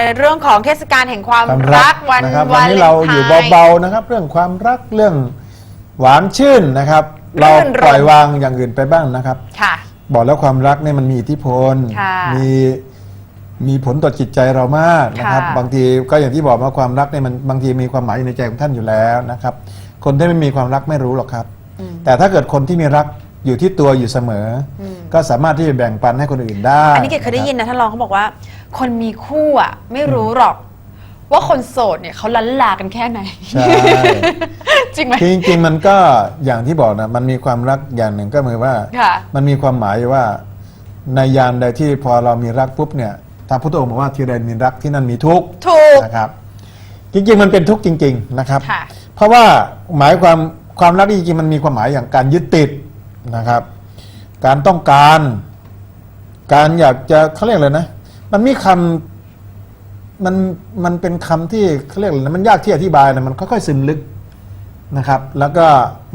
ในเรื่องของเทศกาลแห่งความความรักวันนะครับวาวันเลนี้นเราไทอยู่น์เบาๆนะครับ เรื่องความรักเรื่องหวานชื่นนะครับ เรารื่นรมปล่อยวางอย่างอื่นไปบ้างนะครับค่ะ บอกแล้วความรักเนี่ยมันมีอิทธิพล ค่ะมีมีผลต่อจิตใจเรามากนะครับ ค่ะ บางทีก็อย่างที่บอกว่าความรักเนี่ยมันบางทีมีความหมายอยู่ในใจของท่านอยู่แล้วนะครับ คนที่ไม่มีความรักไม่รู้หรอกครับอืมแต่ถ้าเกิดคนที่มีรัก อยู่ที่ตัวอยู่เสมออมก็สามารถที่จะแบ่งปันให้คนอื่นได้อันนี้เกดเคยได้ยินนะท่านรองเขาบอกว่า คนมีคู่อะไม่รู้หรอกว่าคนโสดเนี่ยเขาลันลากันแค่ไหน ใช่ จริงไหมคือจริงๆมันก็อย่างที่บอกนะมันมีความรักอย่างหนึ่งก็คือว่า ค่ะ มันมีความหมายว่า ในยามใดที่พอเรามีรักปุ๊บเนี่ยทางพุทธองค์บอกว่าที่ใดมีรักที่นั่นมีทุกข์ถูก นะครับ จริงๆมันเป็นทุกข์จริง ๆ นะครับ ค่ะ เพราะว่าหมายความความรักที่จริงๆมันมีความหมายอย่างการยึดติด นะครับ การต้องการ การอยากจะเขาเรียกอะไรนะ มันมีคำมันมันเป็นคำที่เขาเรียกอะไรนะมันยากที่อธิบายนะมันค่อยๆซึมลึกนะครับ แล้วก็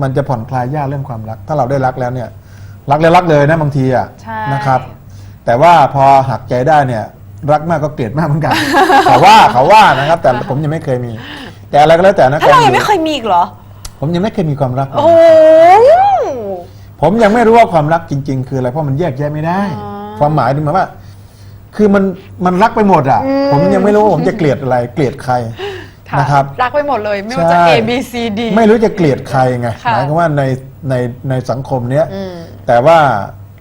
มันจะผ่อนคลายยากเรื่องความรัก ถ้าเราได้รักแล้วเนี่ย รักแล้วรักเลยนะบางทีอะใช่นะครับ แต่ว่าพอหักใจได้เนี่ย รักมากก็เกลียดมากเหมือนกันเขาว่าเขาว่านะครับ แต่ผมยังไม่เคยมี แต่อะไรก็แล้วแต่นะท่านรองกยังไม่เคยมีอีกเหรอ ผมยังไม่เคยมีความรักเลยโอ้โห ผมยังไม่รู้ว่าความรักจริง ๆ คืออะไรเพราะมันแยกแยะไม่ได้ อ๋อความหมายถึงหมายว่า คือมันมันรักไปหมดอะ อืม ผมยังไม่รู้ว่าผมจะเกลียดอะไร เกลียดใครค่ะนะครับ รักไปหมดเลยไม่ว่าจะ ใช่ A B C D ไม่รู้จะเกลียดใครไงค่ะหมายความว่าในในในสังคมเนี้ยอืมแต่ว่า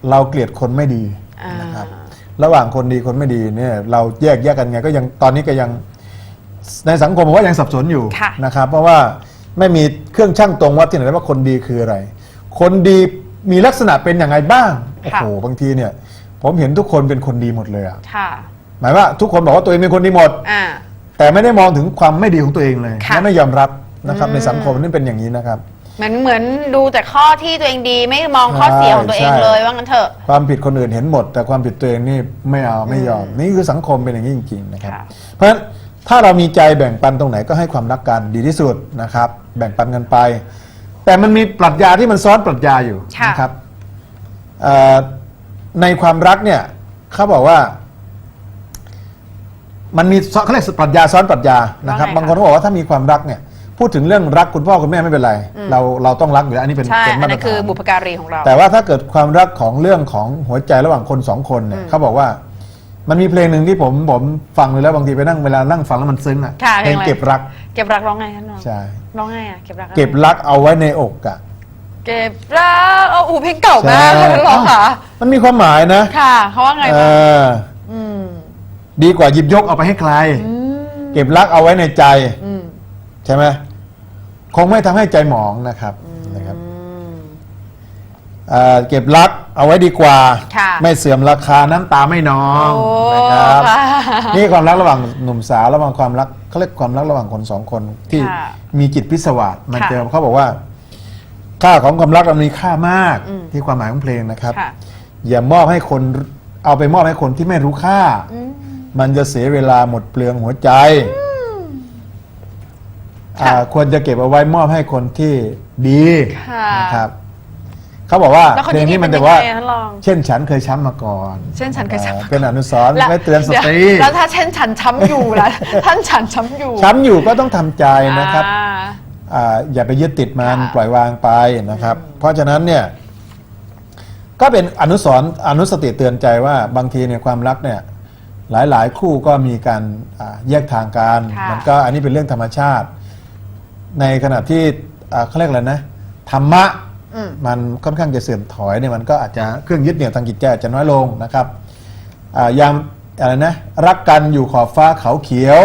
เราเกลียดคนไม่ดีอ่านนะครับ ระหว่างคนดีคนไม่ดีเนี่ย เราแยกแยกกันไง ก็ยังตอนนี้ก็ยังในสังคมผมว่ายังสับสนอยู่ค่ะ นะครับ เพราะว่าไม่มีเครื่องช่างตรงวัดที่ไหนว่าคนดีคืออะไร คนดี มีลักษณะเป็นอย่างไรบ้างโอ้โหบางทีเนี่ย ผมเห็นทุกคนเป็นคนดีหมดเลยอะค่ะ หมายว่าทุกคนบอกว่าตัวเองเป็นคนดีหมด อ่า แต่ไม่ได้มองถึงความไม่ดีของตัวเองเลยค่ะ และไม่ยอมรับนะครับอืมในสังคมนี่เป็นอย่างนี้นะครับ เหมือนเหมือนดูแต่ข้อที่ตัวเองดีไม่มองข้อเสียของตัวเองใช่เลยว่างั้นเถอะ ความผิดคนอื่นเห็นหมด แต่ความผิดตัวเองนี่ไม่เอาไม่ยอม นี่คือสังคมเป็นอย่างนี้จริงๆนะครับ ค่ะ เพราะฉะนั้นถ้าเรามีใจแบ่งปันตรงไหนก็ให้ความรักกันดีที่สุดนะครับ แบ่งปันกันไป แต่มันมีปรัชญาที่มันซ้อนปรัชญาอยู่ค่ะ นะครับเอ่อในความรักเนี่ยเขาบอกว่า มันมีซ้อนเขาเรียกปรัชญาซ้อนปรัชญานะครับ ว่าไงคะบางคนก็บอกว่าถ้ามีความรักเนี่ย พูดถึงเรื่องรักคุณพ่อคุณแม่ไม่เป็นไร เราเราต้องรักอยู่แล้วอันนี้เป็นใช่เป็นอันมาตรนั้นคือฐานบุพการีของเรา แต่ว่าถ้าเกิดความรักของเรื่องของหัวใจระหว่างคนสองคนเนี่ยเขาบอกว่า มันมีเพลงหนึ่งที่ผมผมฟังเลยแล้วบางทีไปนั่งเวลานั่งฟังแล้วมันซึ้งอะค่ะเพลงเพลงอะไร เก็บรักเก็บรักร้องไงท่านรองใช่ ร้องไงอะเก็บรักเก็บรักเอาไว้ในอกอะเก็บรักเอาอูเพลงเก่ามากใช่ท่านรองค่ะ มันมีความหมายนะค่ะเขาว่าไงเอบ้างออืมดีกว่าหยิบยกเอาไปให้ใคร อืมเก็บรักเอาไว้ในใจ อืมใช่ไหมคงไม่ทำให้ใจหมองนะครับนะครับอืม เอ่อเก็บรักเอาไว้ดีกว่า ค่ะ ไม่เสื่อมราคาน้ำตาไม่นองโอ้นะครับ ค่ะ นี่ความรักระหว่างหนุ่มสาวระหว่างความรัก เขาเรียกความรักระหว่างคนสองคนที่ค่ะมีจิตพิศวาสมันค่ะเจอเขาบอกว่า ค่าของความรักมันมีค่ามากอืมที่ความหมายของเพลงนะครับ ค่ะ อย่ามอบให้คนเอาไปมอบให้คนที่ไม่รู้ค่าอืมมันจะเสียเวลาหมดเปลืองหัวใจค่ะอ่าควรจะเก็บเอาไว้มอบให้คนที่ดีค่ะ นะครับ เขาบอกว่าแล้วคนเพลงที่นี้นี่มันเป็นจะว่ายังไงท่านรอง เช่นฉันเคยช้ำมาก่อนเช่นฉันเคยช้ำมาก่อนอ่าเป็นอนุสรณ์แล้วไว้เตือนสตรีเดี๋ยวแล้วถ้าเช่นฉันช้ำอยู่ล่ะ ท่านฉันช้ำอยู่ช้ำอยู่ก็ต้องทำใจนะครับ อ่า อ่าอย่าไปยึดติดมันค่ะปล่อยวางไปนะครับ เพราะฉะนั้นเนี่ยก็เป็นอนุสรณ์อนุสติเตือนใจว่าบางทีเนี่ยความรักเนี่ยหลายๆ คู่ก็มีการอ่าแยกทางกันค่ะ มันก็อันนี้เป็นเรื่องธรรมชาติ ในขณะที่อ่าเขาเรียกอะไรนะธรรมะอื มมันค่อนข้างจะเสื่อมถอยเนี่ยมันก็อาจจะเครื่องยึดเหนี่ยวทางจิตใจอาจจะน้อยลงนะครับอ่ายังอะไรนะรักกันอยู่ขอบฟ้าเขาเขียว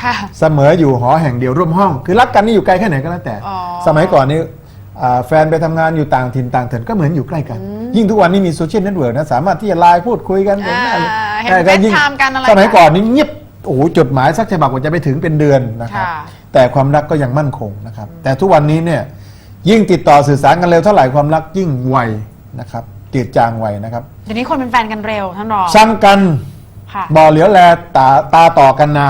ค่ะเสมออยู่หอแห่งเดียวร่วมห้อง คือรักกันนี่อยู่ไกลแค่ไหนก็แล้วแต่อ๋อสมัยก่อนนี่อ่าแฟนไปทำงานอยู่ต่างถิ่นต่างเถินก็เหมือนอยู่ใกล้กัน ยิ่งทุกวันนี้มีโซเชียลเน็ตเวิร์กนะสามารถที่จะไลน์พูดคุยกันอ่าได้เห็นได้ก็ยิ่ง FaceTime กันอะไรสมัยกันก่อนนี่เงียบโอ้โหจดหมายสักฉบับกว่าจะไปถึงเป็นเดือนนะครับค่ะแต่ความรักก็ยังมั่นคงนะครับ แต่ทุกวันนี้เนี่ย ยิ่งติดต่อสื่อสารกันเร็วเท่าไหร่ความรักยิ่งไวนะครับจืดจางไวนะครับเดี๋ยวนี้คนเป็นแฟนกันเร็วท่านรองช่างกันค่ะบ่อเหลียวแลตาตาต่อกันนา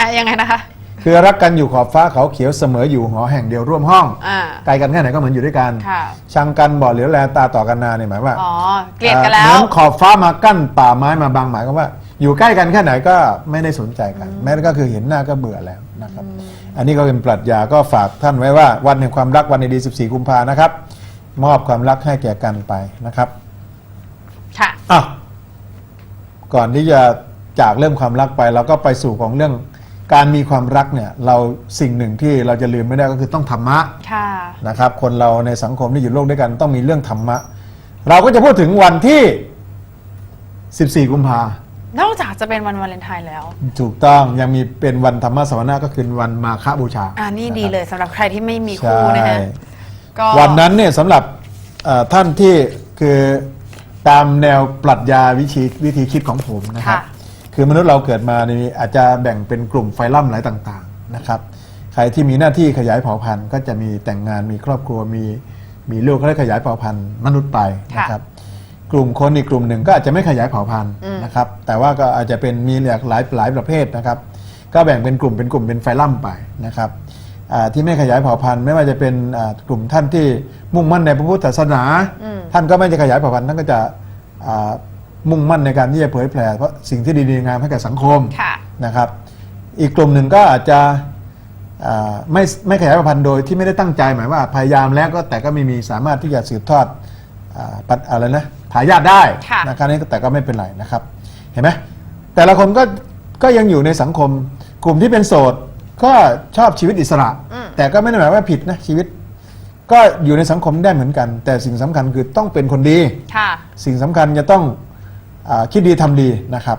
อะยังไงนะคะคือรักกันอยู่ขอบฟ้าเขาเขียวเสมออยู่หอแห่งเดียวร่วมห้องอ่า ไกลกันแค่ไหนก็เหมือนอยู่ด้วยกันค่ะช่างกันบ่อเหลียวแลตาต่อกันนาเนี่ยหมายว่าอ๋อเกลียดกันแล้เหมืวอนขอบฟ้ามากั้นป่าไม้มาบังหมายก็ว่า อยู่ใกล้กันแค่ไหนก็ไม่ได้สนใจกัน แม้ก็คือเห็นหน้าก็เบื่อแล้ว นะครับ อันนี้ก็เป็นปรัชญาก็ฝากท่านไว้ว่าวันแห่งความรักวันในดี 14 กุมภานะครับ มอบความรักให้แก่กันไปนะครับ ค่ะอะก่อนที่จะจากเรื่องความรักไปเราก็ไปสู่ของเรื่องการมีความรักเนี่ยเราสิ่งหนึ่งที่เราจะลืมไม่ได้ก็คือต้องธรรมะค่ะนะครับ คนเราในสังคมที่อยู่โลกด้วยกันต้องมีเรื่องธรรมะ เราก็จะพูดถึงวันที่ 14 กุมภา นอกจากจะเป็นวันวาเลนไทน์แล้ว ถูกต้องยังมีเป็นวันธรรมสวนาก็คือวันมาฆบูชาอ่านี่ดีะครับเลยสำหรับใครที่ไม่มีใช่คู่นะฮะก็วันนั้นเนี่ยสำหรับเอ่อท่านที่คือตามแนวปรัชญาวิธีวิธีคิดของผมนะครับ คือมนุษย์เราเกิดมานี่อาจจะแบ่งเป็นกลุ่มไฟลัมหลายต่างๆนะครับ ใครที่มีหน้าที่ขยายเผ่าพันธุ์ ก็จะมีแต่งงานมีครอบครัวมีมีลูกก็ได้ขยายเผ่าพันธุ์มนุษย์ไปนะครับ กลุ่มคนอีกกลุ่มหนึ่งก็อาจจะไม่ขยายเผ่าพันธุ์นะครับ แต่ว่าก็อาจจะเป็นมีหลากหลายหลายประเภทนะครับ ก็แบ่งเป็นกลุ่มเป็นกลุ่มเป็นไฟลัมไปนะครับอ่าที่ไม่ขยายเผ่าพันธุ์ไม่ว่าจะเป็นอ่ากลุ่มท่านที่มุ่งมั่นในพระพุทธศาสนา ท่านก็ไม่จะขยายเผ่าพันธุ์ท่านก็จะอ่ามุ่งมั่นในการที่จะเผยแผ่เพราะสิ่งที่ดีๆงามให้แก่สังคมค่ะนะครับ อีกกลุ่มหนึ่งก็อาจจะอ่าไม่ไม่ขยายเผ่าพันธุ์โดยที่ไม่ได้ตั้งใจหมายว่าพยายามแล้วก็แต่ก็ไม่มีสามารถที่จะสืบทอด อาปัดอะไรนะทายาทได้ค่ะ นะครับนี่แต่ก็ไม่เป็นไรนะครับ เห็นไหมแต่ละคนก็ก็ยังอยู่ในสังคม กลุ่มที่เป็นโสดก็ชอบชีวิตอิสระ แต่ก็ไม่ได้หมายว่าผิดนะชีวิต ก็อยู่ในสังคมได้เหมือนกัน แต่สิ่งสำคัญคือต้องเป็นคนดี ค่ะ สิ่งสำคัญจะต้องอาคิดดีทำดีนะครับ